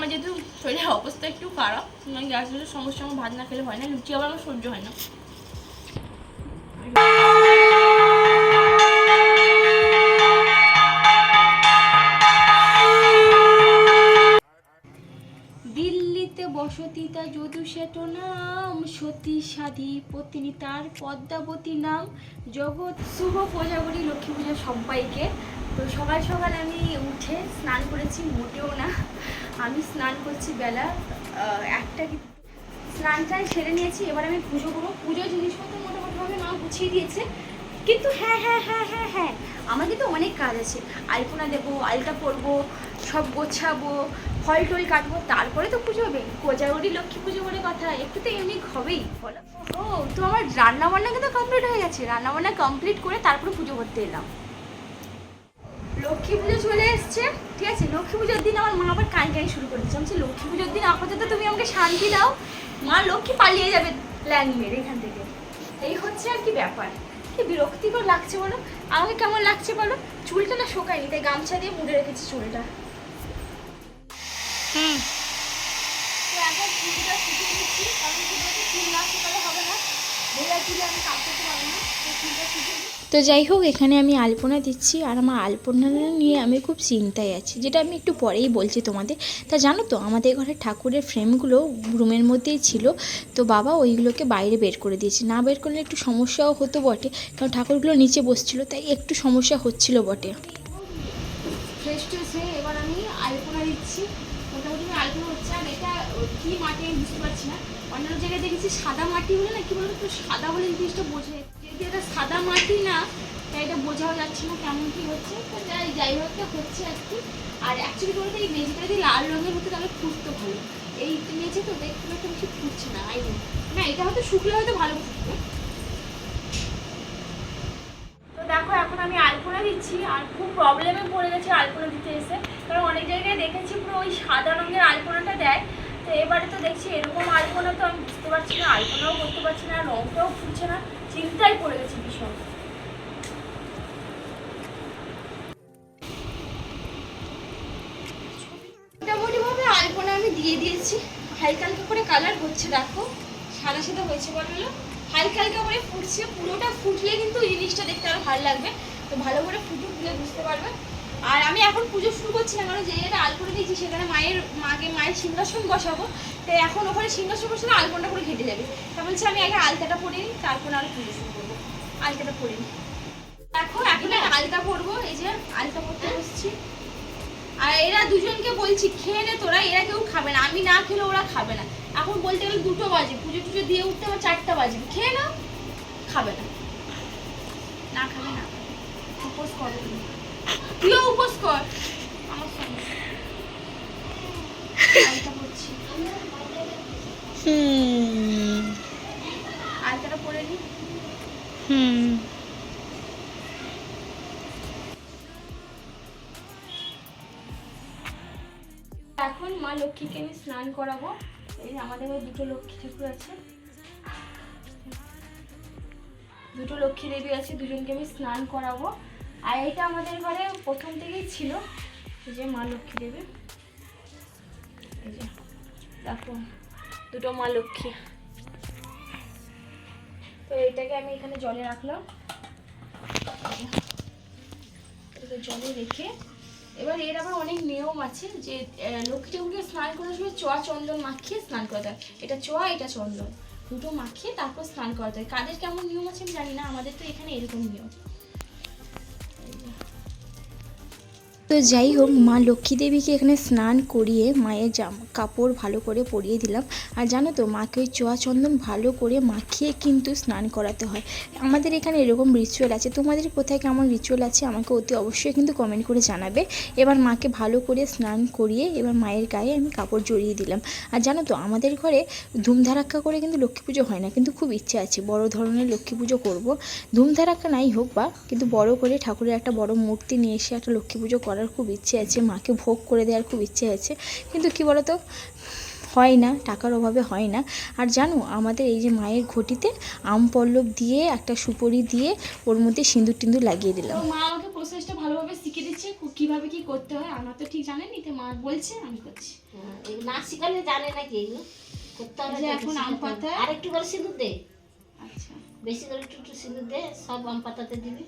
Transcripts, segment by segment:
আমার যেহেতু শরীরের অবস্থা একটু খারাপ গ্যাসের সমস্যা, আমার ভাত না খেলে হয় না, লুচি আবার আমার সহ্য হয় না। দিল্লিতে বসতি তা যদু সেট নাম, সতী সাধী পত্নী তার পদ্মাবতী নাম। জগৎ শুভ প্রজাপতি, লক্ষ্মী পূজা সবাইকে। তো সকাল সকাল আমি উঠে স্নান করেছি, মোটেও না। আমি স্নান করছি বেলা একটা স্নান টান সেরে নিয়েছি, এবার আমি পুজো করব। পুজো জিনিসপত্র মোটামুটিভাবে মা গুছিয়ে দিয়েছে। কিন্তু হ্যাঁ হ্যাঁ হ্যাঁ হ্যাঁ হ্যাঁ আমার তো অনেক কাজ আছে। আলপনা দেবো, আলতা পরবো, সব গোছাবো, ফল টল কাটবো, তারপরে তো পুজো হবে। কোজাগরি লক্ষ্মী পুজো বলে কথা, একটু তো ইউনিক হবেই। বলো। ও, তো আমার রান্না বান্না কিন্তু কমপ্লিট হয়ে গেছে। রান্নাবান্না কমপ্লিট করে তারপরে পুজো করতে এলাম। লক্ষ্মী পুজো চলে এসছে ঠিক আছে? লক্ষ্মী পুজোর দিন আমার মা আবার কাঁই কাঁই শুরু করেছে আমি বলছি, লক্ষ্মী পুজোর দিন আপাতত তুমি আমাকে শান্তি দাও। মা লক্ষ্মী পালিয়ে যাবে প্ল্যান মেরে এখান থেকে। এই হচ্ছে আর কি ব্যাপার। কি বিরক্তিকর লাগছে বলো? আমাকে কেমন লাগছে বলো? চুলটা না শোকায়নি তাই গামছা দিয়ে মুড়ে রেখেছি চুলটা। হুম তো এখন চুলটা শুকিয়ে দিচ্ছি কারণ চুলটা চুল না শুকালে হবে না ভেজা চুলে আমি কাজ করতে পারব না তো যাই হোক, এখানে আমি আলপনা দিচ্ছি আর আমার আলপনা নিয়ে আমি খুব চিন্তায় আছি, যেটা আমি একটু পরেই বলছি তোমাদের। তা জানো তো, আমাদের ঘরে ঠাকুরের ফ্রেমগুলো রুমের মধ্যেই ছিল, তো বাবা ওইগুলোকে বাইরে বের করে দিয়েছে। না বের করলে একটু সমস্যাও হতো বটে, কারণ ঠাকুরগুলো নিচে বসছিল, তাই একটু সমস্যা হচ্ছিল বটে। সাদা মাটি হলে না, কি বলতো, সাদা বলে জিনিসটা বোঝে এটা সাদা মাটি না তাই এটা বোঝাও যাচ্ছে না কেমন কি হচ্ছে। তো যাই যাই হোক হচ্ছে আর কি। আর অ্যাকচুয়ালি বলতে এই মেঝেটা যদি লাল রঙের হতো, তাহলে ফুটতো ভালো। এই মেঝে তো দেখতে একটা বেশি ফুটছে না আই না, এটা হয়তো শুকলে হয়তো ভালো ফুটতো তো দেখো, এখন আমি আলপনা দিচ্ছি, আর খুব প্রবলেমে পড়ে গেছে আলপনা দিতে এসে। কারণ অনেক জায়গায় দেখেছি পুরো ওই সাদা রঙের আলপনাটা দেয়। তো এবারে তো দেখছি এরকম আলপনা তো আমি বুঝতে পারছি না, আলপনাও করতে পারছি না রঙটাও ফুটছে না। চিন্তায় পড়ে গেছি ভীষণ। আলপনা আমি দিয়ে দিয়েছি। হালকা হালকা করে কালার হচ্ছে, দেখো। সাদা সাদা হয়েছে বলো হালকা হালকা করে ফুটছে, পুরোটা ফুটলে কিন্তু জিনিসটা দেখতে আরও ভালো লাগবে। তো ভালো করে ফুটে ফুলে বুঝতে পারবে। আর আমি এখন পুজো শুরু করছি না, কারণ যে এটা আলপনা দিয়েছি, সেখানে মায়ের, মাকে মায়ের সিংহাসন বসাবো। তো এখন ওখানে সিংহাসন বসালে আলপনাটা করে ঘেটে যাবে। তা বলছি আমি আগে আলতাটা পরে নিই, তারপর আর পুজো শুরু করব। আলতাটা পরে নিই। দেখো, এখন আলতা পরবো, এই যে আলতা পরতে বসছি। আর এরা দুজনকে বলছি, খেয়ে নে তোরা, এরা কেউ খাবে না। আমি না খেলে ওরা খাবে না। এখন বলতে গেলে দুটো বাজে, পুজো টুজো দিয়ে উঠতে আমার চারটা বাজে। খেয়ে নাও, খাবে না। না খাবে। না উপোস তুমি। তুইও উপোস কর। আমার সঙ্গে। আলতা পরছি। হুম। আলতাটা পরে নি। হুম। এখন মা লক্ষ্মীকে আমি স্নান করাবো। এই আমাদের দুটো লক্ষ্মী ঠাকুর আছে। দুটো লক্ষ্মী দেবী আছে দুজনকে আমি স্নান করাবো। আর এটা আমাদের ঘরে প্রথম থেকেই ছিল। এই যে মা লক্ষ্মী দেবী। এই যে, দেখো, দুটো মা লক্ষ্মী। তো এটাকে আমি এখানে জলে রাখলাম। এটাকে জলে রেখে, এবার এর আবার অনেক নিয়ম আছে যে লক্ষ্মী ঠাকুরকে স্নান করার সময় চোয়া চন্দন মাখিয়ে স্নান করাতে হয়। এটা চোয়া, এটা চন্দন। দুটো মাখিয়ে তারপর স্নান করাতে হয়। কাদের কেমন নিয়ম আছে আমি জানি না, আমাদের তো এখানে এরকম নিয়ম। তো যাই হোক, মা লক্ষ্মী দেবীকে এখানে স্নান করিয়ে মায়ের জামা, কাপড় ভালো করে পরিয়ে দিলাম। আর জানো তো, মাকে ওই চোয়া চন্দন ভালো করে মাখিয়ে কিন্তু স্নান করাতে হয়। আমাদের এখানে এরকম রিচুয়াল আছে। তোমাদের কোথায় কেমন রিচুয়াল আছে আমাকে অতি অবশ্যই কিন্তু কমেন্ট করে জানাবে। এবার মাকে ভালো করে স্নান করিয়ে এবার মায়ের গায়ে আমি কাপড় জড়িয়ে দিলাম। আর জানো তো, আমাদের ঘরে ধুমধারাক্কা করে কিন্তু লক্ষ্মী পুজো হয় না। কিন্তু খুব ইচ্ছে আছে, বড় ধরনের লক্ষ্মী পুজো করব। ধুমধারাক্কা নাই হোক বা, কিন্তু বড় করে ঠাকুরের একটা বড় মূর্তি নিয়ে এসে একটা লক্ষ্মী পুজো করার খুব ইচ্ছে আছে মাকে ভোগ করে দেওয়ার খুব ইচ্ছে আছে। কিন্তু কি বলতো হয় না টাকার অভাবে হয় না। আর জানো আমাদের এই যে মায়ের ঘটিতে আম পল্লব দিয়ে একটা সুপরি দিয়ে ওর মধ্যে সিঁদুর টিন্দুর লাগিয়ে দিলাম। মা আমাকে প্রসেসটা ভালোভাবে শিখিয়ে দিচ্ছে কু- কীভাবে কি করতে হয়। আমার তো ঠিক জানেনি তো মা বলছে আমি করছি। না শিখালে জানে নাকি এগুলো করতে হবে এখন আম পাতা। আর একটু করে সিঁদুর দে। আচ্ছা। বেশি করে একটু একটু সিঁদুর দে সব আম পাতাতে দিবি।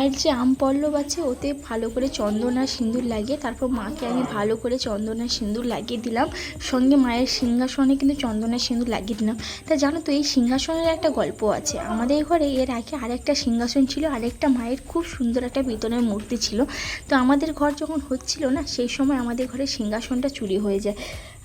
আর যে আম পল্লব আছে, ওতে ভালো করে চন্দন আর সিঁদুর লাগিয়ে, তারপর মাকে আমি ভালো করে চন্দন আর সিঁদুর লাগিয়ে দিলাম। সঙ্গে মায়ের সিংহাসনে কিন্তু চন্দন আর সিঁদুর লাগিয়ে দিলাম। তা জানো তো, এই সিংহাসনের একটা গল্প আছে। আমাদের ঘরে এর আগে আরেকটা সিংহাসন ছিল, আরেকটা মায়ের খুব সুন্দর একটা পিতলের মূর্তি ছিল। তো আমাদের ঘর যখন হচ্ছিল না, সেই সময় আমাদের ঘরে সিংহাসনটা চুরি হয়ে যায়।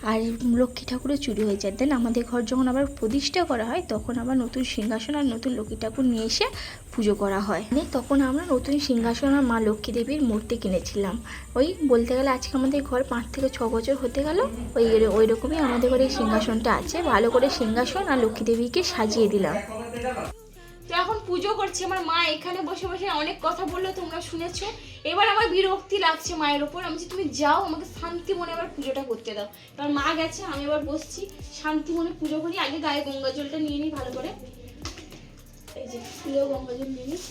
আর লক্ষ্মী ঠাকুরও চুরি হয়ে যায়। দেন আমাদের ঘর যখন আবার প্রতিষ্ঠা করা হয়, তখন আবার নতুন সিংহাসন আর নতুন লক্ষ্মী ঠাকুর নিয়ে এসে পুজো করা হয়। মানে তখন আমরা নতুন সিংহাসন আর মা লক্ষ্মী দেবীর মূর্তি কিনেছিলাম। ওই বলতে গেলে আজকে আমাদের ঘর পাঁচ থেকে ছ বছর হতে গেল। ওই ওই রকমই আমাদের ঘরে সিংহাসনটা আছে। ভালো করে সিংহাসন আর লক্ষ্মী দেবীকে সাজিয়ে দিলাম। তো এখন পুজো করছি। আমার মা এখানে বসে বসে অনেক কথা বলল, তোমরা শুনেছো। এবার আমার বিরক্তি লাগছে মায়ের ওপর। আমি তুমি যাও, আমাকে শান্তি মনে এবার পুজোটা করতে দাও। কারণ মা গেছে, আমি এবার বসছি। শান্তি মনে পুজো করি। আগে গায়ে গঙ্গা জলটা নিয়ে নিই ভালো করে। এই যে ফুলেও গঙ্গা জল নিয়ে নিই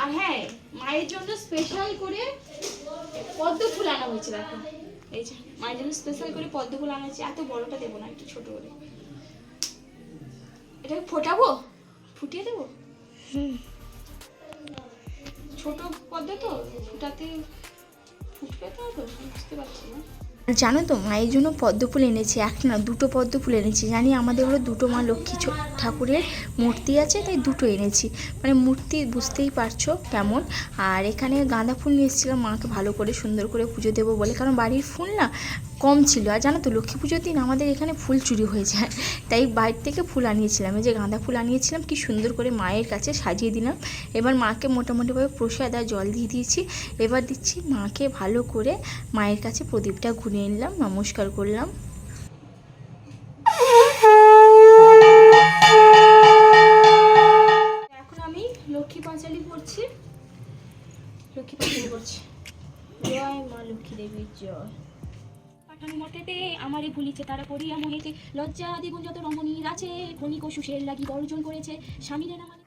আর হ্যাঁ মায়ের জন্য স্পেশাল করে পদ্ম ফুল আনা হয়েছে, দেখো। এই যে, মায়ের জন্য স্পেশাল করে পদ্ম ফুল আনা হয়েছে। এত বড়টা দেবো না, একটু ছোট করে। এটা ফোটাবো? ফুটিয়ে দেবো? ছোট পদ্ম তো ফুটাতে ফুটবে তো বুঝতে পারছি না। জানো তো, মায়ের জন্য পদ্ম ফুল এনেছি একটা না, দুটো পদ্ম ফুল এনেছি। জানি আমাদের ঘরে দুটো মা লক্ষ্মী ঠাকুরের মূর্তি আছে, তাই দুটো এনেছি। মানে মূর্তি বুঝতেই পারছ কেমন। আর এখানে গাঁদা ফুল নিয়ে এসেছিলাম, মাকে ভালো করে সুন্দর করে পুজো দেবো বলে। কারণ বাড়ির ফুল না কম ছিল। আর জানো তো, লক্ষ্মী পুজোর দিন আমাদের এখানে ফুল চুরি হয়ে যায়। তাই বাইরে থেকে ফুল আনিয়েছিলাম। এই যে গাঁদা ফুল আনিয়েছিলাম, কি সুন্দর করে মায়ের কাছে সাজিয়ে দিলাম। এবার মাকে মোটামুটিভাবে প্রসাদ আর জল দিয়ে দিয়েছি। এবার দিচ্ছি মাকে ভালো করে মায়ের কাছে প্রদীপটা ঘুরিয়ে নিলাম, নমস্কার করলাম। আমি লক্ষ্মী পাঁচালি পড়ছি। লক্ষ্মী পাঁচালি পড়ছি। জয় মা লক্ষ্মী দেবীর জয়। পাঠান মতেতে আমারে ভুলিছে, তারা করিয়া মোহেতে লজ্জা দ্বিগুণ যত রমণীর আছে ক্ষণিক সুশের লাগি বর্জন করেছে। স্বামীরে না মানে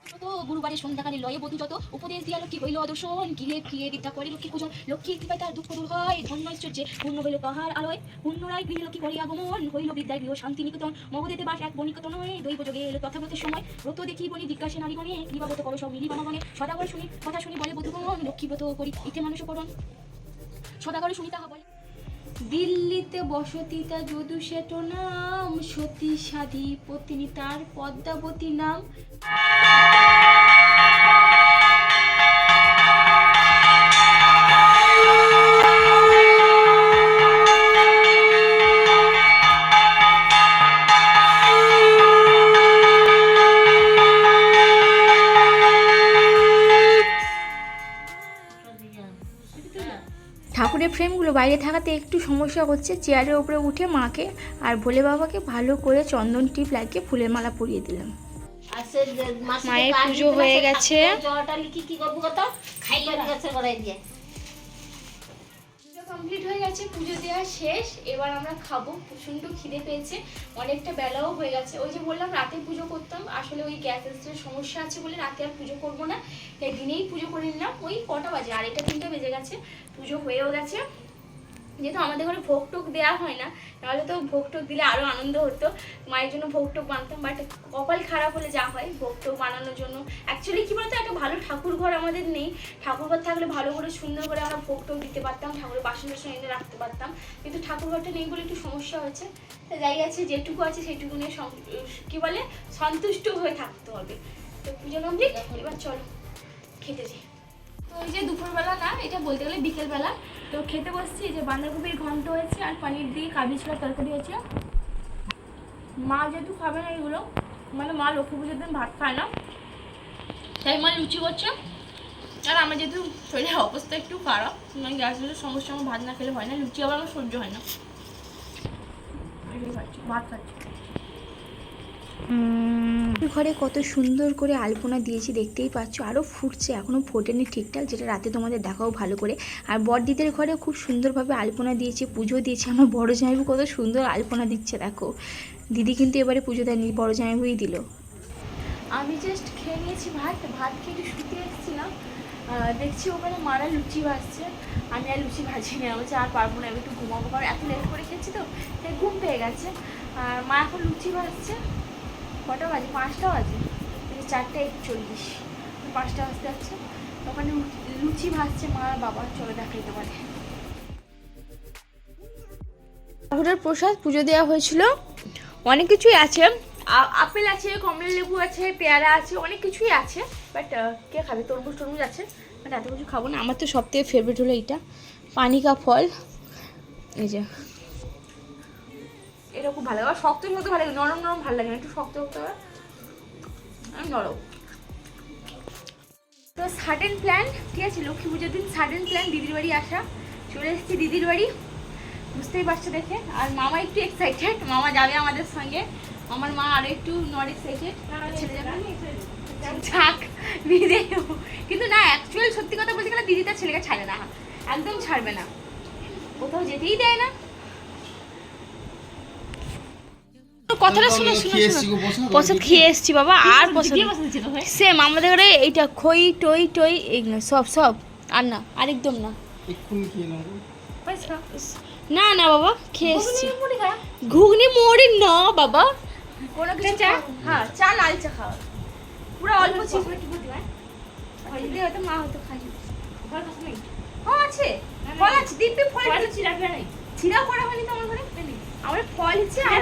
গুরুবারে সন্ধ্যাকালে লয়ে বধূ যত। উপদেশ দিয়া লক্ষ্মী হইল অদর্শন, গৃহে গৃহে বিদ্যা করে লক্ষ্মী পূজন। লক্ষ্মী কৃপায় তার দুঃখ দূর হয়, ধন্য ঐশ্বর্যে। পূর্ণ হইল পাহাড় আলোয় পুণ্যরায় গৃহে লক্ষ্মী করিয়া আগমন হইল বিদ্যায় গৃহ শান্তি নিকেতন মগদেতে বাস এক বনিকত নয় দৈব যোগে এলো তথাগতের সময়। ব্রত দেখি বনি জিজ্ঞাসে নারীগণে কৃপাগত করো সব মিলি বামাগণে সদাগর শুনি, কথা শুনি বলে বধুগণ লক্ষ্মী ব্রত করি, ইতে মানুষ করণ সদাগরে শুনি তাহা বলে দিল্লিতে বসতিতা যদু নাম সতী সাধী পত্নী তার পদ্মাবতী নাম। বাইরে থাকাতে একটু সমস্যা হচ্ছে। চেয়ারের উপরে উঠে মাকে আর ভোলে বাবাকে ভালো করে চন্দন টিপ লাগিয়ে ফুলের মালা পরিয়ে দিলাম। মায়ের পুজো হয়ে গেছে। কমপ্লিট হয়ে গেছে পুজো দেওয়া শেষ। এবার আমরা খাব। প্রচণ্ড খিদে পেয়েছে অনেকটা বেলাও হয়ে গেছে। ওই যে বললাম রাতে পুজো করতাম। আসলে ওই গ্যাস সমস্যা আছে বলে রাতে আর পুজো করব না। তাই দিনেই পুজো করে নিলাম। ওই কটা বাজে আড়াইটা তিনটে বেজে গেছে। পুজো হয়েও গেছে। যেহেতু আমাদের ঘরে ভোগ টোক দেওয়া হয় না নাহলে তো ভোগ টোক দিলে আরও আনন্দ হতো। মায়ের জন্য ভোগ টোক বানতাম বাট কপাল খারাপ হলে যা হয় ভোগ টোক বানানোর জন্য। অ্যাকচুয়ালি কী বলতো, একটা ভালো ঠাকুর ঘর আমাদের নেই। ঠাকুর ঘর থাকলে ভালো করে সুন্দর করে আমরা ভোগ টোক দিতে পারতাম, ঠাকুরের বাসন টাসন এনে রাখতে পারতাম। কিন্তু ঠাকুর ঘরটা নেই বলে একটু সমস্যা হয়েছে। তো যাই আছে, যেটুকু আছে সেটুকু নিয়ে কী বলে, সন্তুষ্ট হয়ে থাকতে হবে। তো পুজো কমপ্লিট এবার চলো, খেতে যাই। তো যে দুপুরবেলা না, এটা বলতে গেলে বিকেলবেলা, তো খেতে বসছি যে বাঁধাকপির ঘন্ট হয়েছে আর পনির দিয়ে কাবি ছোলার তরকারি হয়েছে। মা যেহেতু খাবে না এগুলো মানে মা লক্ষ্মী পুজোর দিন ভাত খায় না, তাই মা লুচি করছে। আর আমার যেহেতু শরীরের অবস্থা একটু খারাপ মানে গ্যাসের সমস্যা, আমার ভাত না খেলে হয় না, লুচি আবার আমার সহ্য হয় না। ভাত খাচ্ছি। ঘরে কত সুন্দর করে আলপনা দিয়েছি, দেখতেই পাচ্ছ। আরও ফুটছে এখনও ফোটেনি ঠিকঠাক, যেটা রাতে তোমাদের দেখাও ভালো করে। আর বড়দিদের ঘরে খুব সুন্দরভাবে আলপনা দিয়েছে, পুজো দিয়েছে। আমার বড় জামাইবু কত সুন্দর আলপনা দিচ্ছে, দেখো। দিদি কিন্তু এবারে পুজো দেয়নি, বড় জামাইবুই দিল। আমি জাস্ট খেয়ে নিয়েছি ভাত ভাত খেয়ে একটু শুতে এসেছিলাম। দেখছি ওখানে মারা লুচি ভাজছে। আমি আর লুচি ভাজি না বলছি আর পারব না, আমি একটু ঘুমাবো। কারণ এত লেট করে খেয়েছি তো ঘুম পেয়ে গেছে। আর মা এখন লুচি ভাজছে। কটা বাজে? পাঁচটা বাজে। চারটে একচল্লিশ। পাঁচটা বাজতে যাচ্ছে। ওখানে লুচি ভাজছে মা বাবা। চলে দেখাইতে পারে। ঠাকুরের প্রসাদ পুজো দেওয়া হয়েছিল। অনেক কিছুই আছে। আপেল আছে কমলা লেবু আছে, পেয়ারা আছে, অনেক কিছুই আছে। বাট কে খাবে? তরমুজ টরমুজ আছে। বাট এত কিছু খাব না। আমার তো সব থেকে ফেভারিট হলো এইটা। পানিকা ফল। এই যে এটা খুব ভালো লাগে। শক্ত শক্ত ভালো লাগে, নরম নরম ভালো লাগে না, একটু শক্ত শক্ত নরম। তো সাডেন প্ল্যান ঠিক আছে, লক্ষ্মী পুজোর দিন সাডেন প্ল্যান দিদির বাড়ি আসা। চলে এসেছি দিদির বাড়ি। বুঝতেই পারছ দেখে। আর মামা একটু এক্সাইটেড মামা যাবে আমাদের সঙ্গে। আমার মা আরও একটু নট এক্সাইটেড ছেলে যাবে। যাক কিন্তু না অ্যাকচুয়াল সত্যি কথা বলতে গেলে দিদি তার ছেলেকে ছাড়ে না। একদম ছাড়বে না। কোথাও যেতেই দেয় না। কথাটা শুনে শুনে প্রসাদ খেয়ে এসছি বাবা। আর প্রসাদ সেম আমাদের ঘরে এইটা খই টই টই এইগুলো সব সব। আর না আর একদম না। না না বাবা খেয়ে এসছি। ঘুগনি মুড়ি না বাবা। কোনো কিছু চা হ্যাঁ চা লাল চা খাওয়া পুরো অল্প দিদি হয়তো মা হয়তো খাই ও আছে। ফল আছে দিব্যি ফল ছিঁড়া করা হয়নি তো আমার ঘরে আমার ফল হচ্ছে আর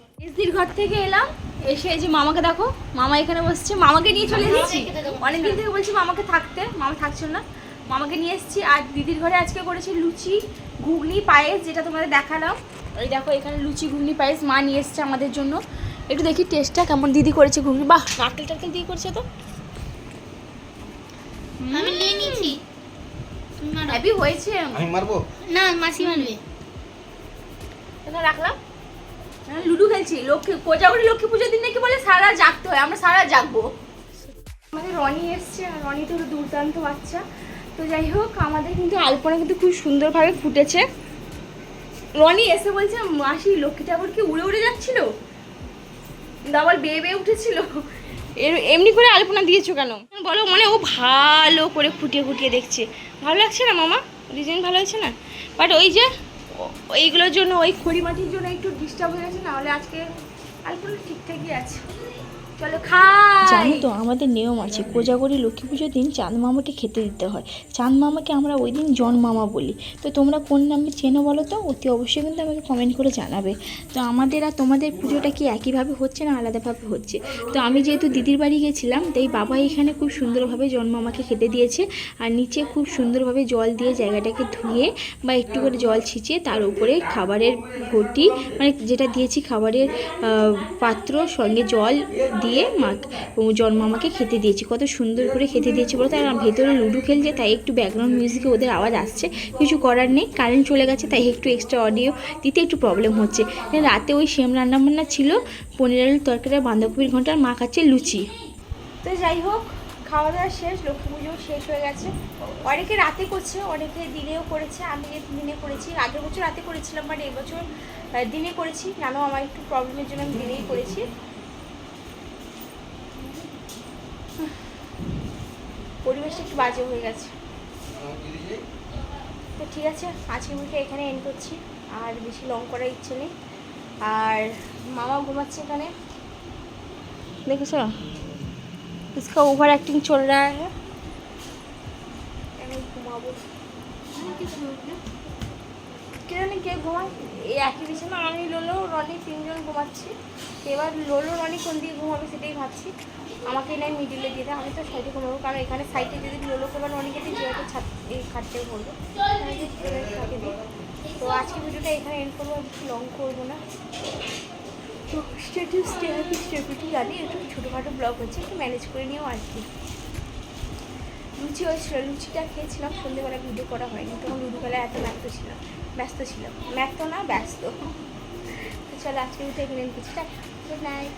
মেজদির ঘর থেকে এলাম এসে এই যে মামাকে দেখো মামা এখানে বসছে মামাকে নিয়ে চলে এসেছি। অনেকদিন থেকে বলছি মামাকে থাকতে মামা থাকছিল না। মামাকে নিয়ে এসেছি আর দিদির ঘরে আজকে করেছি লুচি ঘুগনি পায়েস যেটা তোমাদের দেখালাম। ওই দেখো এখানে লুচি ঘুগনি পায়েস মা নিয়ে এসছে আমাদের জন্য। একটু দেখি টেস্টটা কেমন দিদি করেছে ঘুগনি। বাহ নারকেল টারকেল দিয়ে করেছে তো আমি নিয়ে নিয়েছি। হ্যাপি হয়েছে। আমি মারবো? না মাসি মারবে। রাখলাম। লুডো খেলছি। লক্ষ্মী, কোজাগরি লক্ষ্মী পুজোর দিন নাকি বলে সারা জাগতে হয়, আমরা সারা জাগবো। আমাদের রনি এসছে রনি তো দুর্দান্ত বাচ্চা। তো যাই হোক, আমাদের কিন্তু আলপনা কিন্তু খুব সুন্দরভাবে ফুটেছে। রনি এসে বলছে, মাসি, লক্ষ্মী ঠাকুর কি উড়ে উড়ে যাচ্ছিল? ডাবল বেয়ে বেয়ে উঠেছিল? এর এমনি করে আলপনা দিয়েছ কেন? বলো মানে ও ভালো করে ফুটিয়ে ফুটিয়ে দেখছে। ভালো লাগছে না মামা? ডিজাইন ভালো হয়েছে না? বাট ওই যে এইগুলোর জন্য, ওই খড়ি মাটির জন্য একটু ডিস্টার্ব হয়ে গেছে, নাহলে আজকে আলপনা ঠিকঠাকই আছে। চলো খাই। জানো তো, আমাদের নিয়ম আছে, কোজাগরি লক্ষ্মী পুজোর দিন চাঁদ মামাকে খেতে দিতে হয়। চাঁদ মামাকে আমরা ওই দিন জন মামা বলি। তো তোমরা কোন নামে চেনো বলো তো? অতি অবশ্যই কিন্তু আমাকে কমেন্ট করে জানাবে। তো আমাদের আর তোমাদের পুজোটা কি একইভাবে হচ্ছে না আলাদাভাবে হচ্ছে? তো আমি যেহেতু দিদির বাড়ি গেছিলাম, তাই বাবা এখানে খুব সুন্দরভাবে জন মামাকে খেতে দিয়েছে। আর নিচে খুব সুন্দরভাবে জল দিয়ে জায়গাটাকে ধুয়ে বা একটু করে জল ছিঁচিয়ে তার উপরে খাবারের ঘটি মানে যেটা দিয়েছি খাবারের পাত্র, সঙ্গে জল দিয়ে মা জন্ম আমাকে খেতে দিয়েছি। কত সুন্দর করে খেতে দিয়েছি বলতে আর ভেতরে লুডো খেলছে, তাই একটু ব্যাকগ্রাউন্ড মিউজিকে ওদের আওয়াজ আসছে। কিছু করার নেই কারেন্ট চলে গেছে, তাই একটু এক্সট্রা অডিও দিতে একটু প্রবলেম হচ্ছে। রাতে ওই সেম রান্নাবান্না ছিল, পনির আলুর তরকারি বাঁধাকপির ঘণ্টা আর মা খাচ্ছে লুচি। তো যাই হোক খাওয়া দাওয়া শেষ, লক্ষ্মী পুজো শেষ হয়ে গেছে। অনেকে রাতে করছে, অনেকে দিনেও করেছে, আমি দিনে করেছি, আগের বছর রাতে করেছিলাম বাট এবছর দিনে করেছি। কেন? আমার একটু প্রবলেমের জন্য আমি দিনেই করেছি। পরিবেশটা একটু বাজে হয়ে গেছে তো ঠিক আছে আজকের মুখে এখানে এন্ড করছি আর বেশি লং করার ইচ্ছে নেই আর মামা ঘুমাচ্ছে এখানে দেখেছো इसका ओवर एक्टिंग चल रहा है আমি ঘুমাবো কে জানি কে ঘুমায় এই একই বিছানা আমি লোলো রনি তিনজন ঘুমাচ্ছি এবার লোলো রনি কোন দিকে ঘুমাবে সেটাই ভাবছি আমাকে নাই মিডিলে দিয়ে দেয়, আমি তো সাইডে ঘুমাবো, কারণ এখানে সাইডে যদি লোলোকে বা রনিকে দিই যেহেতু খাটতে পড়ব তো আজকে ভিডিওটা এখানে এন্ড করব লং করব না। তো স্টেটু স্টে হ্যাপি স্টে জানি, একটু ছোটোখাটো ব্লগ হচ্ছে, একটু ম্যানেজ করে নিও আর কি। লুচি হয়েছিল, লুচিটা খেয়েছিলাম সন্ধ্যেবেলা ভিডিও করা হয়নি, তখন লুডুবেলা এত ব্যস্ত ছিলাম ব্যস্ত ছিলাম। ব্যস্ত না, ব্যস্ত। তো চলো আজকে ভিডিও এখানে গুড নাইট